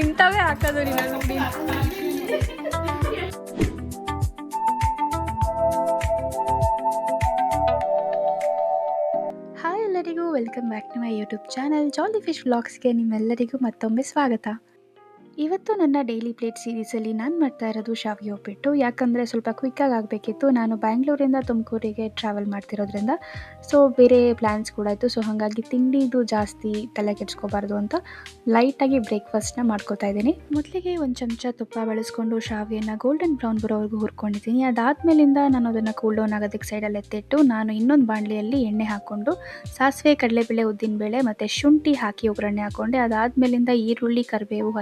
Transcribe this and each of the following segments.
ಇಂಥವೇ ಹಾಕೋದು ನೀನು ನೋಡಿ. ಹಾಯ್ ಎಲ್ಲರಿಗೂ, welcome back to my YouTube channel jolly fish ವ್ಲಾಗ್ಸ್ಗೆ ನಿಮ್ಮೆಲ್ಲರಿಗೂ ಮತ್ತೊಮ್ಮೆ ಸ್ವಾಗತ. ಇವತ್ತು ನನ್ನ ಡೈಲಿ ಪ್ಲೇಟ್ ಸೀರೀಸಲ್ಲಿ ನಾನು ಮಾಡ್ತಾ ಇರೋದು ಶಾವಿಗೆ ಉಪ್ಪಿಟ್ಟು ಯಾಕಂದರೆ ಸ್ವಲ್ಪ ಕ್ವಿಕ್ಕಾಗಿ ಆಗಬೇಕಿತ್ತು. ನಾನು ಬ್ಯಾಂಗ್ಳೂರಿಂದ ತುಮಕೂರಿಗೆ ಟ್ರಾವೆಲ್ ಮಾಡ್ತಿರೋದ್ರಿಂದ ಸೊ ಬೇರೆ ಪ್ಲ್ಯಾನ್ಸ್ ಕೂಡ ಇತ್ತು. ಸೊ ಹಾಗಾಗಿ ತಿಂಡಿದು ಜಾಸ್ತಿ ತಲೆ ಕೆಡ್ಸ್ಕೋಬಾರ್ದು ಅಂತ ಲೈಟಾಗಿ ಬ್ರೇಕ್ಫಾಸ್ಟ್ನ ಮಾಡ್ಕೋತಾ ಇದ್ದೀನಿ. ಮೊದಲಿಗೆ ಒಂದು ಚಮಚ ತುಪ್ಪ ಬಳಸ್ಕೊಂಡು ಶಾವಿಯನ್ನು ಗೋಲ್ಡನ್ ಬ್ರೌನ್ ಬರೋವರೆಗೂ ಹುರ್ಕೊಂಡಿದ್ದೀನಿ. ಅದಾದಮೇಲಿಂದ ನಾನು ಅದನ್ನು ಕೂಲ್ ಡೌನ್ ಆಗೋದಕ್ಕೆ ಸೈಡಲ್ಲಿ ಎತ್ತಿಟ್ಟು ನಾನು ಇನ್ನೊಂದು ಬಾಣಲಿಯಲ್ಲಿ ಎಣ್ಣೆ ಹಾಕ್ಕೊಂಡು ಸಾಸಿವೆ, ಕಡಲೆಬೇಳೆ, ಉದ್ದಿನಬೇಳೆ ಮತ್ತು ಶುಂಠಿ ಹಾಕಿ ಒಗ್ಗರಣೆ ಹಾಕ್ಕೊಂಡೆ ಅದಾದಮೇಲಿಂದ ಈರುಳ್ಳಿ, ಕರಿಬೇವು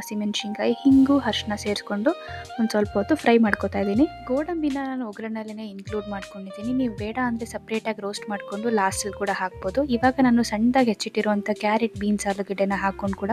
ಹಸಿಮೆಣಸಿನ್ಕಾಯಿ ಹಿಂಗು ಅರಿಶಿನ ಸೇರಿಸ್ಕೊಂಡು ಒಂದು ಸ್ವಲ್ಪ ಹೊತ್ತು ಫ್ರೈ ಮಾಡ್ಕೊತಾ ಇದ್ದೀನಿ. ಗೋಡಂಬಿನ ನಾನು ಒಗ್ಗರಣೆಲ್ಲೇ ಇನ್ಕ್ಲೂಡ್ ಮಾಡ್ಕೊಂಡಿದ್ದೀನಿ. ನೀವು ಬೇಡ ಅಂದರೆ ಸಪ್ರೇಟಾಗಿ ರೋಸ್ಟ್ ಮಾಡಿಕೊಂಡು ಲಾಸ್ಟಲ್ಲಿ ಕೂಡ ಹಾಕ್ಬೋದು. ಇವಾಗ ನಾನು ಸಣ್ಣದಾಗಿ ಹೆಚ್ಚಿಟ್ಟಿರುವಂಥ ಕ್ಯಾರೆಟ್ ಬೀನ್ಸ್ ಆಲೂಗಡ್ಡೆನ ಹಾಕ್ಕೊಂಡು ಕೂಡ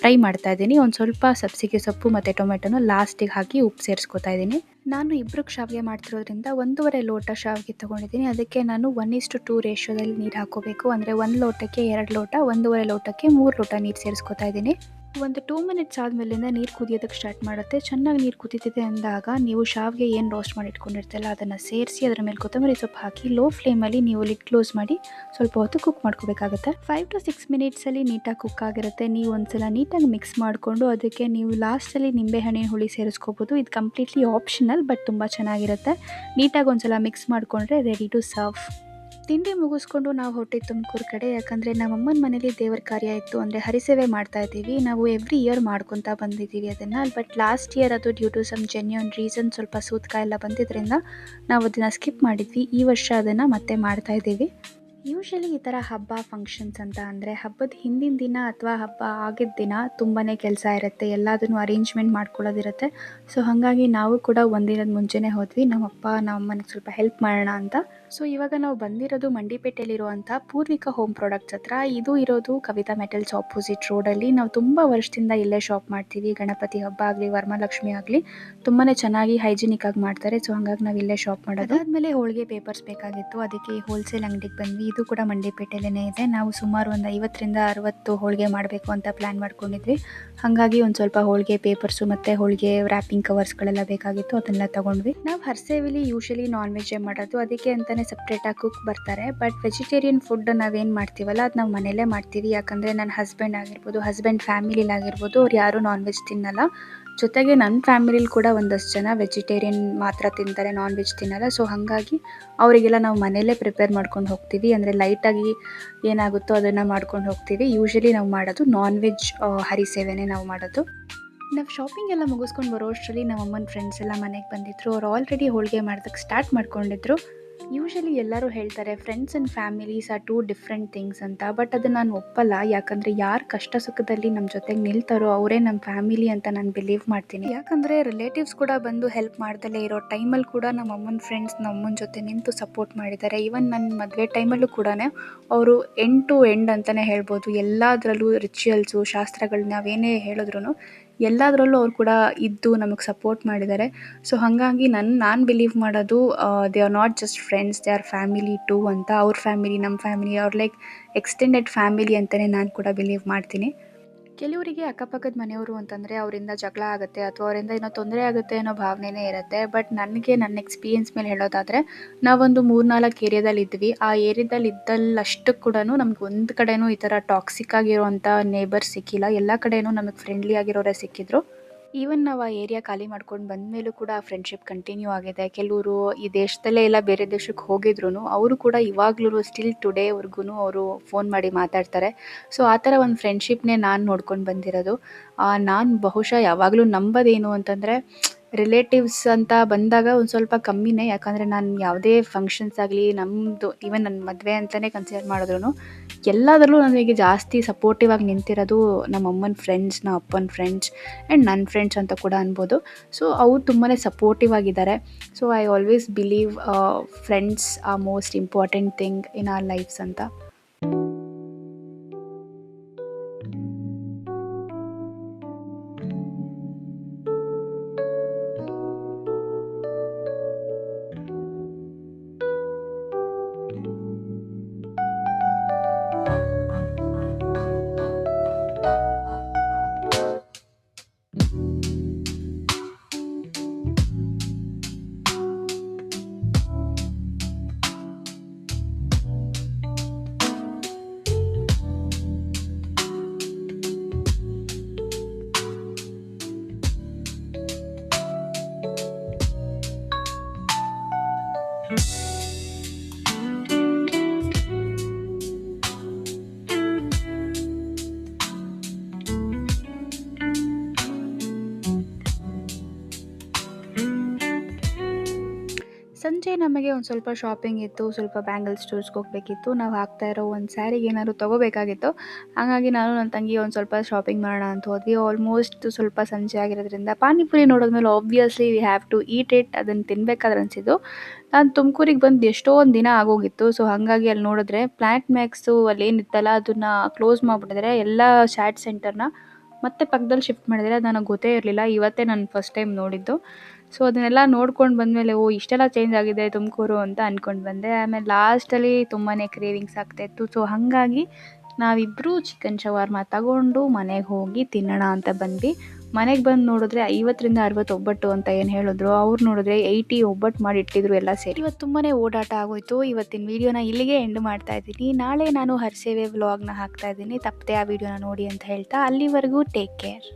ಫ್ರೈ ಮಾಡ್ತಾ ಇದ್ದೀನಿ. ಒಂದು ಸ್ವಲ್ಪ ಸಬ್ಸಿಗೆ ಸೊಪ್ಪು ಮತ್ತು ಟೊಮೆಟೊನ ಲಾಸ್ಟಿಗೆ ಹಾಕಿ ಉಪ್ಪು ಸೇರಿಸ್ಕೊತಾ ಇದ್ದೀನಿ. ನಾನು ಇಬ್ಬರಿಗೆ ಶಾವಿಗೆ ಮಾಡ್ತಿರೋದ್ರಿಂದ ಒಂದೂವರೆ ಲೋಟ ಶಾವಿಗೆ ತೊಗೊಂಡಿದ್ದೀನಿ. ಅದಕ್ಕೆ ನಾನು ಒನ್ ಇಷ್ಟು ಟೂ ರೇಷಿಯೋದಲ್ಲಿ ನೀರು ಹಾಕೋಬೇಕು. ಅಂದರೆ ಒಂದು ಲೋಟಕ್ಕೆ ಎರಡು ಲೋಟ, ಒಂದೂವರೆ ಲೋಟಕ್ಕೆ ಮೂರು ಲೋಟ ನೀರು ಸೇರಿಸ್ಕೊತಾ ಇದ್ದೀನಿ. ಒಂದು ಟೂ ಮಿನಿಟ್ಸ್ ಆದಮೇಲಿಂದ ನೀರು ಕುದಿಯೋದಕ್ಕೆ ಸ್ಟಾರ್ಟ್ ಮಾಡುತ್ತೆ. ಚೆನ್ನಾಗಿ ನೀರು ಕುದೀತಿದೆ ಅಂದಾಗ ನೀವು ಶಾವಿಗೆ ಏನು ರೋಸ್ಟ್ ಮಾಡಿ ಇಟ್ಕೊಂಡಿರ್ತಲ್ಲ ಅದನ್ನು ಸೇರಿಸಿ ಅದರ ಮೇಲೆ ಕೊತ್ತಂಬರಿ ಸೊಪ್ಪು ಹಾಕಿ ಲೋ ಫ್ಲೇಮಲ್ಲಿ ನೀವು ಲಿಡ್ ಕ್ಲೋಸ್ ಮಾಡಿ ಸ್ವಲ್ಪ ಹೊತ್ತು ಕುಕ್ ಮಾಡ್ಕೋಬೇಕಾಗುತ್ತೆ. ಫೈವ್ ಟು ಸಿಕ್ಸ್ ಮಿನಿಟ್ಸಲ್ಲಿ ನೀಟಾಗಿ ಕುಕ್ ಆಗಿರುತ್ತೆ. ನೀವು ಒಂದ್ಸಲ ನೀಟಾಗಿ ಮಿಕ್ಸ್ ಮಾಡಿಕೊಂಡು ಅದಕ್ಕೆ ನೀವು ಲಾಸ್ಟಲ್ಲಿ ನಿಂಬೆಹಣ್ಣಿನ ಹುಳಿ ಸೇರಿಸ್ಕೋಬೋದು. ಇದು ಕಂಪ್ಲೀಟ್ಲಿ ಆಪ್ಷನಲ್ ಬಟ್ ತುಂಬ ಚೆನ್ನಾಗಿರುತ್ತೆ. ನೀಟಾಗಿ ಒಂದ್ಸಲ ಮಿಕ್ಸ್ ಮಾಡಿಕೊಂಡ್ರೆ ರೆಡಿ ಟು ಸರ್ವ್ ತಿಂಡಿ ಮುಗಿಸ್ಕೊಂಡು ನಾವು ಹೊಟ್ಟೆ ತುಮಕೂರು ಕಡೆ. ಯಾಕಂದರೆ ನಮ್ಮಮ್ಮನ ಮನೇಲಿ ದೇವರ ಕಾರ್ಯ ಇತ್ತು ಅಂದರೆ ಹರಿಸೇವೆ ಮಾಡ್ತಾ ಇದ್ದೀವಿ. ನಾವು ಎವ್ರಿ ಇಯರ್ ಮಾಡ್ಕೊತಾ ಬಂದಿದ್ದೀವಿ ಅದನ್ನು. ಬಟ್ ಲಾಸ್ಟ್ ಇಯರ್ ಅದು due to some genuine reason ಸ್ವಲ್ಪ ಸೂತ್ಕ ಎಲ್ಲ ಬಂದಿದ್ದರಿಂದ ನಾವು ಅದನ್ನು ಸ್ಕಿಪ್ ಮಾಡಿದ್ವಿ. ಈ ವರ್ಷ ಅದನ್ನು ಮತ್ತೆ ಮಾಡ್ತಾ ಇದ್ದೀವಿ. ಯೂಶಲಿ ಈ ಥರ ಹಬ್ಬ ಫಂಕ್ಷನ್ಸ್ ಅಂತ ಅಂದರೆ ಹಬ್ಬದ ಹಿಂದಿನ ದಿನ ಅಥವಾ ಹಬ್ಬ ಆಗಿದ್ದ ದಿನ ತುಂಬಾ ಕೆಲಸ ಇರುತ್ತೆ, ಎಲ್ಲದನ್ನು ಅರೇಂಜ್ಮೆಂಟ್ ಮಾಡ್ಕೊಳ್ಳೋದಿರುತ್ತೆ. ಸೊ ಹಾಗಾಗಿ ನಾವು ಕೂಡ ಒಂದಿನದ ಮುಂಚೆನೇ ಹೋದ್ವಿ. ನಮ್ಮಪ್ಪ, ನಮ್ಮಮ್ಮನಿಗೆ ಸ್ವಲ್ಪ ಹೆಲ್ಪ್ ಮಾಡೋಣ ಅಂತ. ಸೊ ಇವಾಗ ನಾವು ಬಂದಿರೋದು ಮಂಡಿಪೇಟೆಯಲ್ಲಿರುವಂಥ ಪೂರ್ವಿಕ ಹೋಮ್ ಪ್ರಾಡಕ್ಟ್ಸ್ ಹತ್ರ. ಇದು ಇರೋದು ಕವಿತಾ ಮೆಟಲ್ಸ್ ಆಪೋಸಿಟ್ ರೋಡಲ್ಲಿ ನಾವು ತುಂಬ ವರ್ಷದಿಂದ ಇಲ್ಲೇ ಶಾಪ್ ಮಾಡ್ತೀವಿ. ಗಣಪತಿ ಹಬ್ಬ ಆಗಲಿ ವರಮಹಾಲಕ್ಷ್ಮಿ ಆಗಲಿ ತುಂಬಾ ಚೆನ್ನಾಗಿ ಹೈಜಿನಿಕ್ ಆಗಿ ಮಾಡ್ತಾರೆ. ಸೊ ಹಂಗಾಗಿ ನಾವು ಇಲ್ಲೇ ಶಾಪ್ ಮಾಡೋದು. ಆದಮೇಲೆ ಹೋಳಿಗೆ ಪೇಪರ್ಸ್ ಬೇಕಾಗಿತ್ತು. ಅದಕ್ಕೆ ಹೋಲ್ಸೇಲ್ ಅಂಗಡಿಗೆ ಬಂದ್ವಿ. ಇದು ಕೂಡ ಮಂಡಿಪೇಟೆಯಲ್ಲೇ ಇದೆ. ನಾವು ಸುಮಾರು ಒಂದು ಐವತ್ತರಿಂದ ಅರವತ್ತು ಹೋಳಿಗೆ ಮಾಡಬೇಕು ಅಂತ ಪ್ಲ್ಯಾನ್ ಮಾಡ್ಕೊಂಡಿದ್ವಿ. ಹಾಗಾಗಿ ಒಂದು ಸ್ವಲ್ಪ ಹೋಳಿಗೆ ಪೇಪರ್ಸು ಮತ್ತು ಹೋಳಿಗೆ ರ್ಯಾಪಿಂಗ್ ಕವರ್ಸ್ಗಳೆಲ್ಲ ಬೇಕಾಗಿತ್ತು, ಅದನ್ನೆಲ್ಲ ತಗೊಂಡ್ವಿ. ನಾವು ಹರ್ಸೇವಿಲಿ ಯೂಶಲಿ ನಾನ್ ವೆಜ್ಜೇ ಮಾಡೋದು. ಅದಕ್ಕೆ ಅಂತಲೇ ಸಪ್ರೇಟಾಗಿ ಕುಕ್ ಬರ್ತಾರೆ. ಬಟ್ ವೆಜಿಟೇರಿಯನ್ ಫುಡ್ ನಾವೇನು ಮಾಡ್ತೀವಲ್ಲ, ಅದು ನಾವು ಮನೆಯಲ್ಲೇ ಮಾಡ್ತೀವಿ. ಯಾಕಂದರೆ ನನ್ನ ಹಸ್ಬೆಂಡ್ ಆಗಿರ್ಬೋದು ಹಸ್ಬೆಂಡ್ ಫ್ಯಾಮಿಲಿಲಾಗಿರ್ಬೋದು ಅವ್ರು ಯಾರೂ ನಾನ್ ವೆಜ್ ತಿನ್ನಲ್ಲ. ಜೊತೆಗೆ ನನ್ನ ಫ್ಯಾಮಿಲಿಲಿ ಕೂಡ ಒಂದಷ್ಟು ಜನ ವೆಜಿಟೇರಿಯನ್ ಮಾತ್ರ ತಿಂತಾರೆ ನಾನ್ ವೆಜ್ ತಿನ್ನಲ್ಲ. ಸೊ ಹಾಗಾಗಿ ಅವರಿಗೆಲ್ಲ ನಾವು ಮನೆಯಲ್ಲೇ ಪ್ರಿಪೇರ್ ಮಾಡ್ಕೊಂಡು ಹೋಗ್ತೀವಿ. ಅಂದರೆ ಲೈಟಾಗಿ ಏನಾಗುತ್ತೋ ಅದನ್ನು ಮಾಡ್ಕೊಂಡು ಹೋಗ್ತೀವಿ. ಯೂಶಲಿ ನಾವು ಮಾಡೋದು ನಾನ್ ವೆಜ್ ಹರಿಸೇವೆನೇ ನಾವು ಮಾಡೋದು. ನಾವು ಶಾಪಿಂಗ್ ಎಲ್ಲ ಮುಗಿಸ್ಕೊಂಡು ಬರೋ ಅಷ್ಟರಲ್ಲಿ ನಮ್ಮ ಅಮ್ಮನ ಫ್ರೆಂಡ್ಸ್ ಎಲ್ಲ ಮನೆಗೆ ಬಂದಿದ್ರು. ಅವ್ರು ಆಲ್ರೆಡಿ ಹೋಳಿಗೆ ಮಾಡೋದಕ್ಕೆ ಸ್ಟಾರ್ಟ್ ಮಾಡ್ಕೊಂಡಿದ್ರು. ಯೂಶಲಿ ಎಲ್ಲರೂ ಹೇಳ್ತಾರೆ friends and families are two different things ಅಂತ. ಬಟ್ ಅದನ್ನು ನಾನು ಒಪ್ಪಲ್ಲ. ಯಾಕಂದರೆ ಯಾರು ಕಷ್ಟ ಸುಖದಲ್ಲಿ ನಮ್ಮ ಜೊತೆಗೆ ನಿಲ್ತಾರೋ ಅವರೇ ನಮ್ಮ ಫ್ಯಾಮಿಲಿ ಅಂತ ನಾನು ಬಿಲೀವ್ ಮಾಡ್ತೀನಿ. ಯಾಕಂದರೆ ರಿಲೇಟಿವ್ಸ್ ಕೂಡ ಬಂದು ಹೆಲ್ಪ್ ಮಾಡ್ದಲೇ ಇರೋ ಟೈಮಲ್ಲಿ ಕೂಡ ನಮ್ಮ ಅಮ್ಮನ ಫ್ರೆಂಡ್ಸ್ ನಮ್ಮನ ಜೊತೆ ನಿಂತು ಸಪೋರ್ಟ್ ಮಾಡಿದ್ದಾರೆ. ಈವನ್ ನನ್ನ ಮದುವೆ ಟೈಮಲ್ಲೂ ಕೂಡ ಅವರು ಎಂಡ್ ಟು ಎಂಡ್ ಅಂತಲೇ ಹೇಳ್ಬೋದು. ಎಲ್ಲದರಲ್ಲೂ ರಿಚುವಲ್ಸು ಶಾಸ್ತ್ರಗಳು ನಾವೇನೇ ಹೇಳಿದ್ರು ಎಲ್ಲದರಲ್ಲೂ ಅವ್ರು ಕೂಡ ಇದ್ದು ನಮಗೆ ಸಪೋರ್ಟ್ ಮಾಡಿದ್ದಾರೆ. ಸೊ ಹಾಗಾಗಿ ನನ್ನ ನಾನು ಬಿಲೀವ್ ಮಾಡೋದು they are not just friends they are family too ಅಂತ. ಅವ್ರ ಫ್ಯಾಮಿಲಿ ನಮ್ಮ ಫ್ಯಾಮಿಲಿ ಅವ್ರ ಲೈಕ್ ಎಕ್ಸ್ಟೆಂಡೆಡ್ ಫ್ಯಾಮಿಲಿ ಅಂತಲೇ ನಾನು ಕೂಡ ಬಿಲೀವ್ ಮಾಡ್ತೀನಿ. ಕೆಲವರಿಗೆ ಅಕ್ಕಪಕ್ಕದ ಮನೆಯವರು ಅಂತಂದರೆ ಅವರಿಂದ ಜಗಳ ಆಗುತ್ತೆ ಅಥವಾ ಅವರಿಂದ ಏನೋ ತೊಂದರೆ ಆಗುತ್ತೆ ಅನ್ನೋ ಭಾವನೆನೇ ಇರುತ್ತೆ. ಬಟ್ ನನಗೆ ನನ್ನ ಎಕ್ಸ್ಪೀರಿಯನ್ಸ್ ಮೇಲೆ ಹೇಳೋದಾದರೆ, ನಾವೊಂದು ಮೂರ್ನಾಲ್ಕು ಏರಿಯಾದಲ್ಲಿ ಇದ್ವಿ. ಆ ಏರಿಯಾದಲ್ಲಿ ಇದ್ದಲ್ಲಷ್ಟು ಕೂಡ ನಮ್ಗೆ ಒಂದು ಕಡೆನೂ ಈ ಥರ ಟಾಕ್ಸಿಕ್ ಆಗಿರೋವಂಥ ನೇಬರ್ ಸಿಕ್ಕಿಲ್ಲ. ಎಲ್ಲ ಕಡೆನೂ ನಮಗೆ ಫ್ರೆಂಡ್ಲಿ ಆಗಿರೋರೇ ಸಿಕ್ಕಿದ್ರು. ಈವನ್ ನಾವು ಆ ಏರಿಯಾ ಖಾಲಿ ಮಾಡ್ಕೊಂಡು ಬಂದ ಮೇಲೂ ಕೂಡ ಫ್ರೆಂಡ್ಶಿಪ್ ಕಂಟಿನ್ಯೂ ಆಗಿದೆ. ಕೆಲವರು ಈ ದೇಶದಲ್ಲೇ ಎಲ್ಲ ಬೇರೆ ದೇಶಕ್ಕೆ ಹೋಗಿದ್ರು ಅವರು ಕೂಡ ಇವಾಗ್ಲೂ ಸ್ಟಿಲ್ ಟುಡೇ ಅವ್ರಿಗೂ ಅವರು ಫೋನ್ ಮಾಡಿ ಮಾತಾಡ್ತಾರೆ. ಸೊ ಆ ಥರ ಒಂದು ಫ್ರೆಂಡ್ಶಿಪ್ನೇ ನಾನು ನೋಡ್ಕೊಂಡು ಬಂದಿರೋದು. ನಾನು ಬಹುಶಃ ಯಾವಾಗಲೂ ನಂಬೋದೇನು ಅಂತಂದರೆ ರಿಲೇಟಿವ್ಸ್ ಅಂತ ಬಂದಾಗ ಒಂದು ಸ್ವಲ್ಪ ಕಮ್ಮಿನೇ. ಯಾಕಂದರೆ ನಾನು ಯಾವುದೇ ಫಂಕ್ಷನ್ಸ್ ಆಗಲಿ ನಮ್ಮದು ಈವನ್ ನನ್ನ ಮದುವೆ ಅಂತಲೇ ಕನ್ಸಿಡರ್ ಮಾಡಿದ್ರು ಎಲ್ಲದರಲ್ಲೂ ನನಗೆ ಜಾಸ್ತಿ ಸಪೋರ್ಟಿವ್ ಆಗಿ ನಿಂತಿರೋದು ನಮ್ಮ ಅಮ್ಮನ ಫ್ರೆಂಡ್ಸ್ ನಮ್ಮ ಅಪ್ಪನ ಫ್ರೆಂಡ್ಸ್ ಆ್ಯಂಡ್ ನನ್ನ ಫ್ರೆಂಡ್ಸ್ ಅಂತ ಕೂಡ ಅನ್ಬೋದು. ಸೊ ಅವ್ರು ತುಂಬಾ ಸಪೋರ್ಟಿವ್ ಆಗಿದ್ದಾರೆ. So I always believe friends are most important thing in our lifes ಅಂತ. ನಮಗೆ ಒಂದು ಸ್ವಲ್ಪ ಶಾಪಿಂಗ್ ಇತ್ತು, ಸ್ವಲ್ಪ ಬ್ಯಾಂಗಲ್ ಸ್ಟೋರ್ಸ್ಗೆ ಹೋಗಬೇಕಿತ್ತು. ನಾವು ಹಾಕ್ತಾ ಇರೋ ಒಂದು ಸ್ಯಾರಿಗೆ ಏನಾದ್ರು ತೊಗೋಬೇಕಾಗಿತ್ತು. ಹಾಗಾಗಿ ನಾನು ನನ್ನ ತಂಗಿ ಒಂದು ಸ್ವಲ್ಪ ಶಾಪಿಂಗ್ ಮಾಡೋಣ ಅಂತ ಹೋದ್ವಿ. ಆಲ್ಮೋಸ್ಟ್ ಸ್ವಲ್ಪ ಸಂಜೆ ಆಗಿರೋದ್ರಿಂದ ಪಾನಿಪುರಿ ನೋಡಿದ್ಮೇಲೆ obviously we have to eat it ಅದನ್ನು ತಿನ್ಬೇಕಾದ್ರೆ ಅನಿಸಿದ್ದು. ನಾನು ತುಮಕೂರಿಗೆ ಬಂದು ಎಷ್ಟೋ ಒಂದು ದಿನ ಆಗೋಗಿತ್ತು. ಸೊ ಹಾಗಾಗಿ ಅಲ್ಲಿ ನೋಡಿದ್ರೆ ಪ್ಲ್ಯಾಂಟ್ ಮ್ಯಾಕ್ಸು ಅಲ್ಲಿ ಏನಿತ್ತಲ್ಲ, ಅದನ್ನು ಕ್ಲೋಸ್ ಮಾಡಿಬಿಟ್ಟಿದ್ರೆ ಎಲ್ಲ ಚಾಟ್ ಸೆಂಟರ್ನ ಮತ್ತೆ ಪಕ್ಕದಲ್ಲಿ ಶಿಫ್ಟ್ ಮಾಡಿದರೆ ನನಗೆ ಗೊತ್ತೇ ಇರಲಿಲ್ಲ. ಇವತ್ತೇ ನಾನು ಫಸ್ಟ್ ಟೈಮ್ ನೋಡಿದ್ದು. ಸೊ ಅದನ್ನೆಲ್ಲ ನೋಡ್ಕೊಂಡು ಬಂದಮೇಲೆ, ಓ, ಇಷ್ಟೆಲ್ಲ ಚೇಂಜ್ ಆಗಿದೆ ತುಮಕೂರು ಅಂತ ಅಂದ್ಕೊಂಡು ಬಂದೆ. ಆಮೇಲೆ ಲಾಸ್ಟಲ್ಲಿ ತುಂಬಾ ಕ್ರೇವಿಂಗ್ಸ್ ಆಗ್ತಾಯಿತ್ತು ಸೊ ಹಾಗಾಗಿ ನಾವಿಬ್ಬರೂ ಚಿಕನ್ ಶವರ್ಮ ತಗೊಂಡು ಮನೆಗೆ ಹೋಗಿ ತಿನ್ನೋಣ ಅಂತ ಬಂದ್ವಿ. ಮನೆಗೆ ಬಂದು ನೋಡಿದ್ರೆ ಐವತ್ತರಿಂದ ಅರವತ್ತು ಒಬ್ಬಟ್ಟು ಅಂತ ಏನು ಹೇಳಿದ್ರು. ಅವ್ರು ನೋಡಿದ್ರೆ ಏಯ್ಟಿ ಒಬ್ಬಟ್ಟು ಮಾಡಿ ಇಟ್ಟಿದ್ರು ಎಲ್ಲ ಸೇರಿ. ಇವತ್ತು ತುಂಬಾ ಓಡಾಟ ಆಗೋಯ್ತು. ಇವತ್ತಿನ ವೀಡಿಯೋನ ಇಲ್ಲಿಗೆ ಎಂಡ್ ಮಾಡ್ತಾ ಇದ್ದೀನಿ. ನಾಳೆ ನಾನು ಹರ್ಸೇವೆ ವ್ಲಾಗ್ನ ಹಾಕ್ತಾ ಇದ್ದೀನಿ. ತಪ್ಪದೆ ಆ ವಿಡಿಯೋನ ನೋಡಿ ಅಂತ ಹೇಳ್ತಾ, ಅಲ್ಲಿವರೆಗೂ ಟೇಕ್ ಕೇರ್